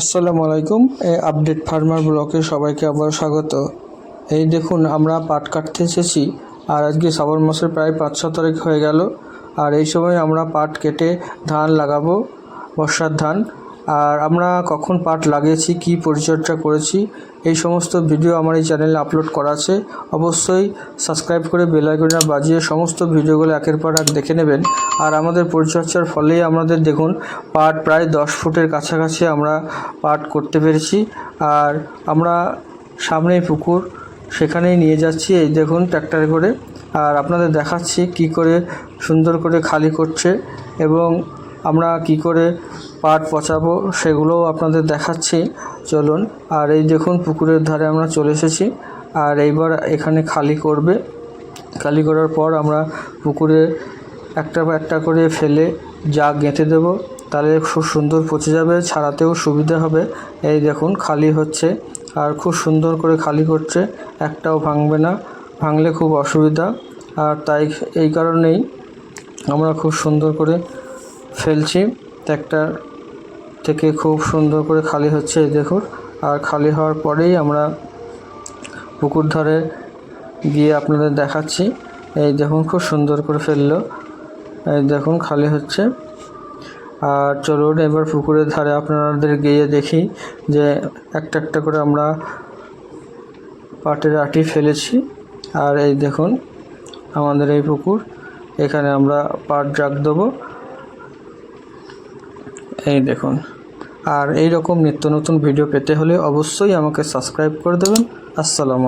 আসসালামু আলাইকুম এই আপডেট ফার্মার ব্লকে সবাইকে আবার স্বাগত। এই দেখুন, আমরা পাট কাটতে এসেছি, আর আজকে শ্রাবণ মাসের প্রায় পাঁচ ছ তারিখ হয়ে গেল, আর এই সময় আমরা পাট কেটে ধান লাগাবো, বর্ষার ধান। আর আমরা কখন পাট লাগিয়েছি, কি পরিচর্যা করেছি, এই সমস্ত ভিডিও আমার এই চ্যানেলে আপলোড করা আছে। অবশ্যই সাবস্ক্রাইব করে বেল আইকনটা বাজিয়ে সমস্ত ভিডিওগুলো একের পর এক দেখে নেবেন। আর আমাদের পরিচর্যার ফলেই আমাদের দেখুন পাট প্রায় দশ ফুটের কাছাকাছি আমরা পাট করতে পেরেছি। আর আমরা সামনেই পুকুর, সেখানেই নিয়ে যাচ্ছি। এই দেখুন ট্র্যাক্টরে করে। আর আপনাদের দেখাচ্ছি কি করে সুন্দর করে খালি করছে এবং আমরা কি করে পাট পচাবো সেগুলোও আপনাদের দেখাচ্ছি। চলুন, আর এই দেখুন পুকুরের ধারে আমরা চলে এসেছি। আর এইবার এখানে খালি করবে। খালি করার পর আমরা পুকুরে একটা বা একটা করে ফেলে যা গেঁথে দেবো, তাহলে খুব সুন্দর পচে যাবে, ছাড়াতেও সুবিধা হবে। এই দেখুন, খালি হচ্ছে। আর খুব সুন্দর করে খালি করছে, একটাও ভাঙবে না। ভাঙলে খুব অসুবিধা। আর তাই এই কারণেই আমরা খুব সুন্দর করে ফেলছি। একটা থেকে খুব সুন্দর করে খালি হচ্ছে দেখুন। আর খালি হওয়ার পরেই আমরা পুকুর ধারে গিয়ে আপনাদের দেখাচ্ছি। এই দেখুন, খুব সুন্দর করে ফেলল। এই দেখুন, খালি হচ্ছে। আর চলুন, এবার পুকুরের ধারে আপনাদের গিয়ে দেখি যে একটা একটা করে আমরা পাটের আটি ফেলেছি। আর এই দেখুন, আমাদের এই পুকুর। এখানে আমরা পাট জাগ দেবো। এই দেখুন। আর এই রকম নিত্য নতুন ভিডিও পেতে হলে অবশ্যই আমাকে সাবস্ক্রাইব করে দেবেন। আসসালামু